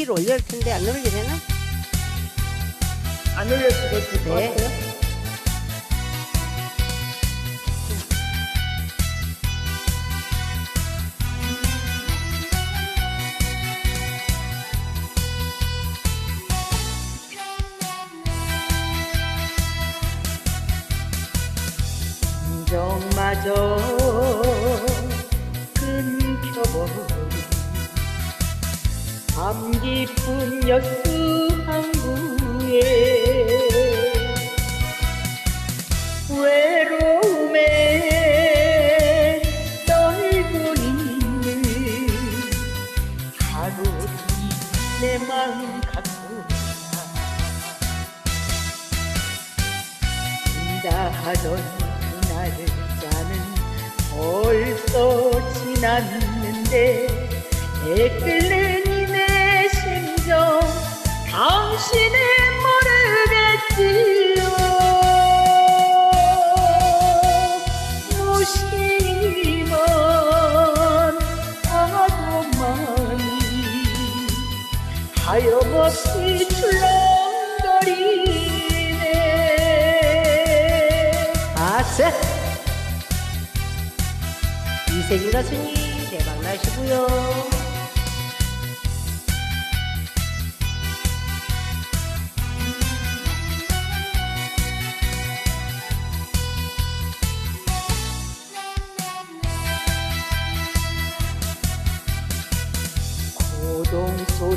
키를 올려야 할 텐데 안 올리게 되나? 안 올려주고 될것 네. 같아요. 감정마저 밤 깊은 여수 항구에 외로움에 떨고 있는 하루이 내 마음 갖고 인다 하던 그날짜는 벌써 지났는데 애끓는 당신은 모르겠지요 무심한 파도만이 하염없이 출렁거리네 아싸! 이세진 가수님 대박 나시고요.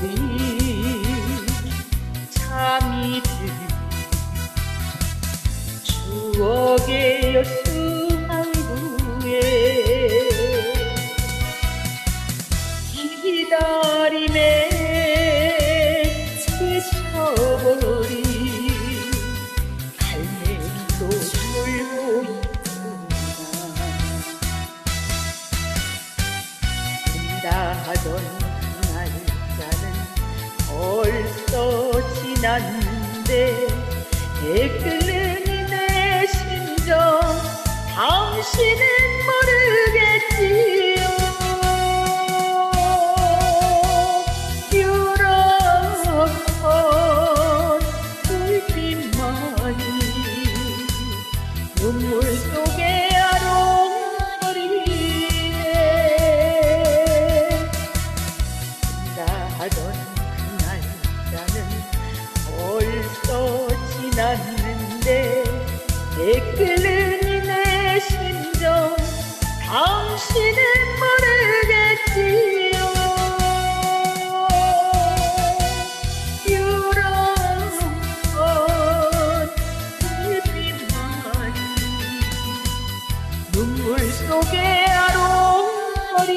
소리 잠이 들 추억의 여수 항구에 기다림에 지쳐버린 갈매기도 울고 있구나. 된다 하던 벌써 지났는데 애끓는 내 심정 당신은 모르겠지요. 유럽선 불빛만이 눈물 속 애끓는 내 심정 당신은 모르겠지요. 유럽선 불빛만이 눈물 속에 아롱거리네